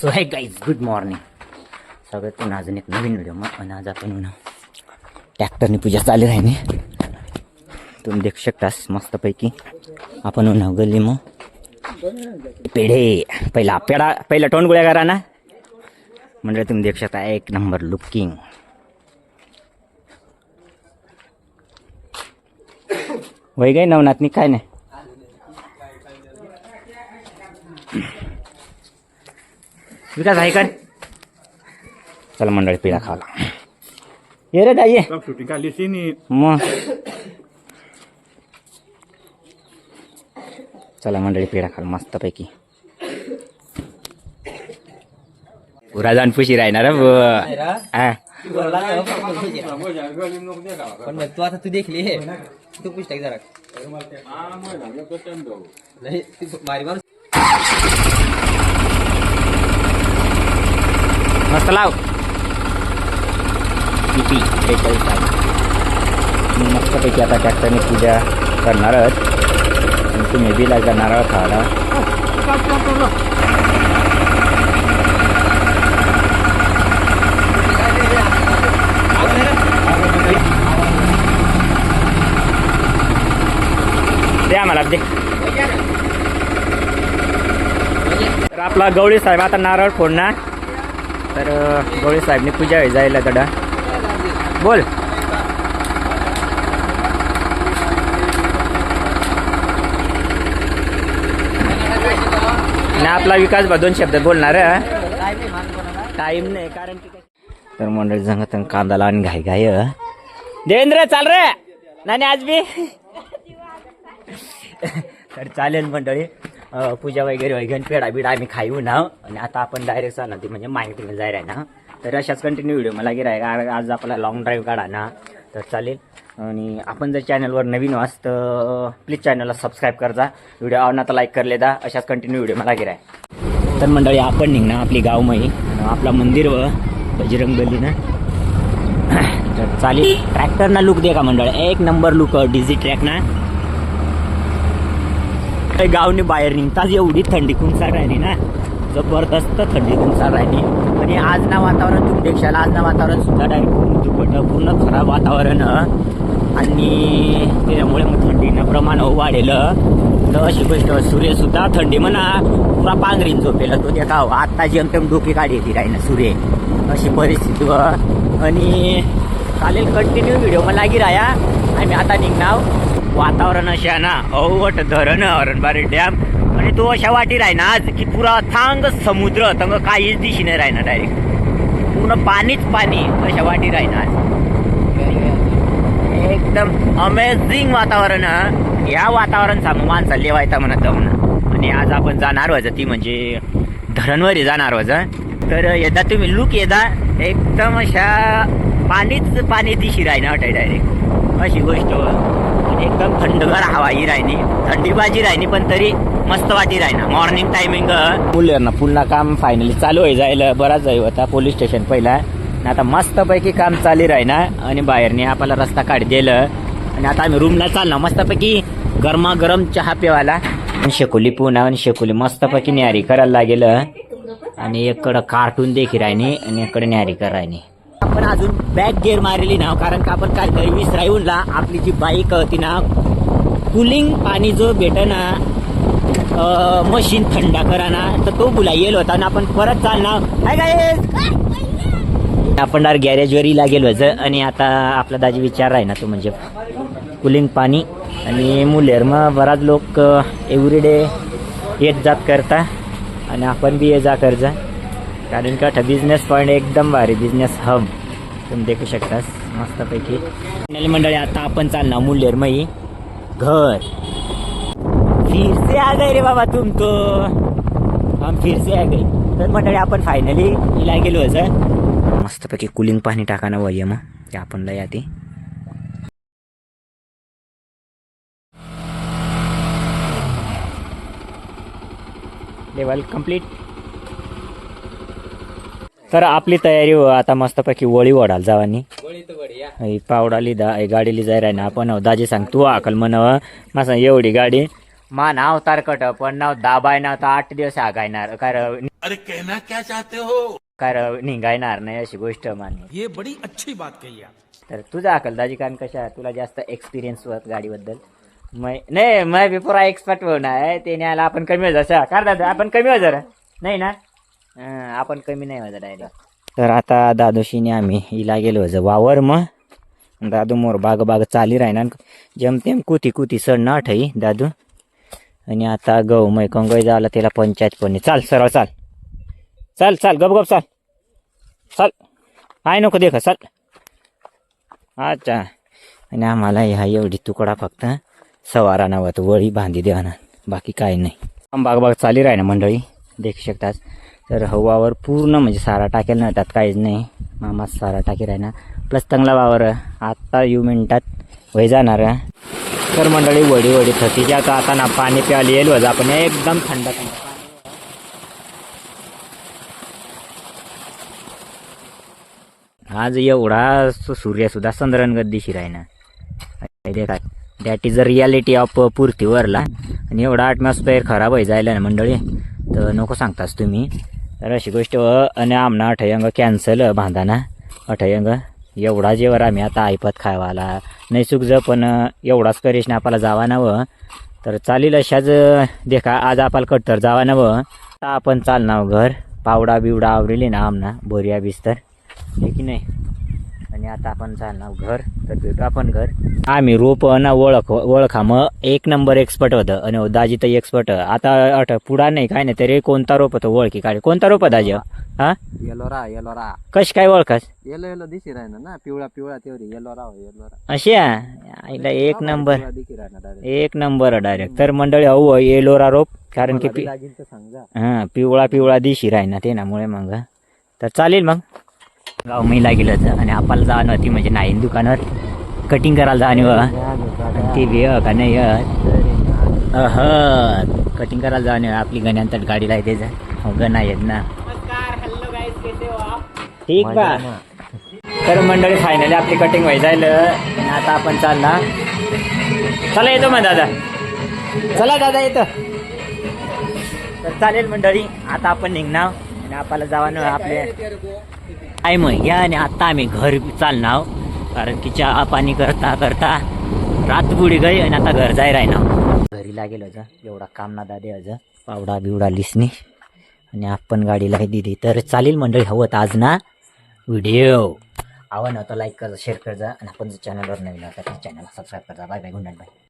So हे guys good morning सगळ्यात पण अजून एक नवीन व्हिडिओ मग आणि आज आपण ना ट्रॅक्टरने पूजा चालू आहे तुम्ही देखू शकतास मस्तपैकी. आपण ना गल्ली मग पेढे. पहिला पेढा पहिला टोन गोळ्या करा ना. म्हणजे तुम्ही देखू शकता एक नंबर लुकिंग वय गाई नवनाथनी? काय नाही? विकास आहे काय चला मंडळी पिढा खावला ये रे दाई ये शूटिंग काढली सिनी मग चला मंडळी पिढा खाल मस्तपैकी पुरा जाऊन पुशी राहणार हा पण मग तू आता तू देखली हे तू पुष्ट जरा नाही ती मारी मस्त लाव किती बेचाळीस आहे मी मस्तपैकी आता ट्रॅक्टरने पूजा करणार आहोत तुम्ही बी लागा नारळ खायला दे आम्हाला दे तर आपला गवळी साहेब आता नारळ फोडणार तर गवळी साहेबनी पूजा होई जायला तडा. बोल. नाही आपला विकास बा दोन शब्द बोलणार टाइम नाही कारण की तर मंडळी सांगत कांदाला आणि घाई घाई देवेंद्र चाल रे. नाही आज बी. तर चालेल मंडळी. पूजा वगैरे वगैरे पेढा बिडा आम्ही खाऊ ना आणि आता आपण डायरेक्ट जाणार ती म्हणजे माहिती जाय आहे ना. तर अशाच कंटिन्यू व्हिडिओ मला गिराय आज आपला लॉंग ड्राईव्ह काढा ना. तर चालेल. आणि आपण जर चॅनलवर नवीन वास तर प्लीज चॅनलला सबस्क्राईब करजा. व्हिडिओ आवडला तर लाईक करले दा अशाच कंटिन्यू व्हिडिओ मला गिराय तर मंडळी आपण निघणार आपली गावमही आपला मंदिर व बजरंग बली ना. तर चालेल. ट्रॅक्टरना लुक दे का मंडळ. एक नंबर लुक डीझी ट्रॅक ना. काही गावने बाहेर निघताच एवढी थंडी कुंचार राहिली ना. जबरदस्त थंडी कुंचार राहिली. आणि आज ना वातावरण तुम्ही देखशाल आज ना वातावरण सुद्धा डायरेक्ट पूर्ण दुपट पूर्ण खराब वातावरण. आणि त्याच्यामुळे मग थंडीनं प्रमाण हो वाढेलं. तर अशी गोष्ट सूर्य सुद्धा थंडी म्हणा पुरा पांघरीन झोपेला तो. त्या गाव आत्ता जेमतेम डोके काढली राही ना सूर्य. अशी परिस्थिती व. आणि चालेल कंटिन्यू व्हिडिओ मला लागी राया आम्ही आता निघणार. वातावरण अशा ना अवट धरण हरणबारी डॅम. आणि तो अशा वाटी राहीना आज की पुरा थांग समुद्र तंग काहीच दिशी नाही राहीना डायरेक्ट पूर्ण पाणीच पाणी अशा वाटी राहिना आज. एकदम अमेझिंग वातावरण या वातावरण सांगू माणसा लेवायचा म्हणत म्हणा आणि आज आपण जाणार व्हायचं ती म्हणजे धरणवर जाणार व्हायचं तर येदा तुम्ही लुक येदा एकदम अशा पाणीच पाणी दिशी राही ना वाटाय डायरेक्ट अशी गोष्ट. एकदम थंडगार हवा ही राहिनी थंडी राहिनी पण तरी मस्त वाटी राहिना मॉर्निंग टायमिंग मुलांना पुन्हा काम फायनली चालू आहे जायला. बराच जाई होता पोलीस स्टेशन पहिला. आणि आता मस्तपैकी काम चालू राहिना आणि बाहेरने आपला रस्ता काढ दिलं. आणि आता आम्ही रूमला चाललो. मस्तपैकी गरमागरम चहा पिवायला आणि शेकोली पुन्हा आणि शेकोली मस्तपैकी न्यारी करायला लागेल. आणि इकडं कार्टून देखी राहिनी आणि इकडे न्यारी करायनी आपण अजून बॅक गेअर मारली ना कारण का आपण काय तरी विसरायूनला आपली जी बाईक होती ना कुलिंग पाणी जो भेट ना मशीन थंड करा ना तर तो बुलायेल होता ना आपण परत चालणार. हाय काय आपण डार गॅरेजवरीला गेलो होतं आणि आता आपला दाजी विचार आहे ना तो म्हणजे कुलिंग पाणी आणि मुलेर मग बराच लोक एव्हरीडे येत जात करता आणि आपण बी ये जा करजा. कारण का बिझनेस पॉईंट एकदम भारी. बिझनेस हब तुम्ही देखू शकतास. मस्तपैकी. फायनली मंडळी आता आपण चालणार मुल्लेर मई घर. फिरसे आ गए रे बाबा तुम तो. हम फिरसे आ गए तर मंडळी आपण फायनली इला गेलो सर मस्तपैकी कुलिंग पाणी टाकाना वय मग ते आपण लय आधी. लेवल कंप्लीट तर आपली तयारी हो आता मस्तपैकी वळी ओढाल जावानी ही. पावडाली दा ही गाडीली जाय राही ना आपण. दाजी सांग तू आकल म्हणाव. मासा एवढी गाडी. मा नाव तारकट पण नाव दाबाय नाव तर आठ दिवस आगायणार. कारण अरे कहना क्या चाहते हो? कारण निघायणार नाही अशी गोष्ट मान्य. ये बड़ी अच्छी बात कही आप तर तुझा अकलदाजी कारण कशा तुला जास्त एक्सपिरियन्स होत गाडीबद्दल. मै नाही मै बी पुरा एक्सपर्ट होणार आहे. ते न्यायला आपण कमी हो जसं काय दादा आपण कमी हो जरा. नाही ना? हं, आपण कमी नाही होत डायरेक्ट तर आता दादोशीने आम्ही हिला गेलो होतो वावर मग दादू मोर बाग बाग चाली राहिना जमतेम कुती कुती सण ना ठई दादू. आणि आता गहू मै कंगोय जावला त्याला पंचायत पण चाल सरळ चाल. चाल चाल गप गप चाल. चाल. आय नको देख चाल. अच्छा. आणि आम्हाला ह्या एवढी तुकडा फक्त सवारा नावात वळी बांधी द्या बाकी काही नाही. बाग बाग चाली राही ना मंडळी. देखू शकतात तर हवावर पूर्ण म्हणजे सारा टाकेल ना त्यात काहीच नाही. मामा सारा टाकी राही प्लस चांगला वावर. आत्ता येऊ मिनटात. वय जाणार तर मंडळी वडी वडी थतीच्या आता आता ना पाणी प्यायला येईल. वजा आपण एकदम थंड थंड आज एवढा सूर्यसुद्धा सूर्य सुद्धा चंद्रनगत दिशी राहिना देखा that is a reality of पुरतीवरला आणि एवढा ॲटमॉस्फिअर खराब व्हाय जायला ना मंडळी. तर नको सांगताच तुम्ही. तर अशी गोष्ट आणि आमना अठयंग कॅन्सल बांधाना अठयंग एवढा जेवर आम्ही आता ऐपत खावाला नाही सुकज पण एवढाच करीस ना आपल्याला जावा नवं तर चालील अशाच देखा आज आपल्याला कट्टर जावा नवं आता आपण चालणार घर. पावडा बिवडा आवरेली ना आमना बोरिया बिस्तर. हे की नाही? आणि आता आपण चालणार घर तर भेटू आपण घर. आम्ही रोप ना ओळख ओळखा मग एक नंबर एक्सपर्ट होतं. आणि दाजी तर एक्सपर्ट आता अट पुढा नाही काय नाही तरी कोणता रोप होतं ओळखी काढ. कोणता रोप दाजी? हा? येलोरा येलोरा कशी काय ओळखस? येलो येलो दिशी राहिना ना पिवळा पिवळा तेवढी. येलोरा येलोरा अशी आहे? आईला एक नंबर. एक नंबर डायरेक्ट तर मंडळी अहो येलोरा रोप. कारण की पि हां पिवळा पिवळा दिशी राही ना ते नामुळे मग. तर चालेल मग. गाव महिला गेलं आणि आपल्याला जाणं होती म्हणजे नाही दुकानावर. कटिंग करायला जाणं ती बी का नाही अह. कटिंग करायला जाणं आपली गण्यात गाडीला येते जा गण आहेत ना. ठीक बा. तर मंडळी फायनली आपली कटिंग व्हाय जायला. आणि आता आपण चालणार. चला येतो मग दादा. चला दादा येतो. तर चालेल मंडळी. आता आपण निघणार. आणि आपल्याला जावानं आपले आय मग या आणि आत्ता आम्ही घर चालणार कारण की चहा पाणी करता करता रात बुडी गई आणि आता घर जाय राहणार. घरी लागेल अज एवढा काम ना दादे अज. पावडा बिवडा लिसनी आणि आपण गाडीला दिली. तर चालेल मंडळी हवं तर आज ना व्हिडिओ. आवड नव्हतं लाईक करा शेअर कर जा आणि आपण जर चॅनलवर नवीन आता चॅनलला सबस्क्राईब करा. Bye bye गुंडन bye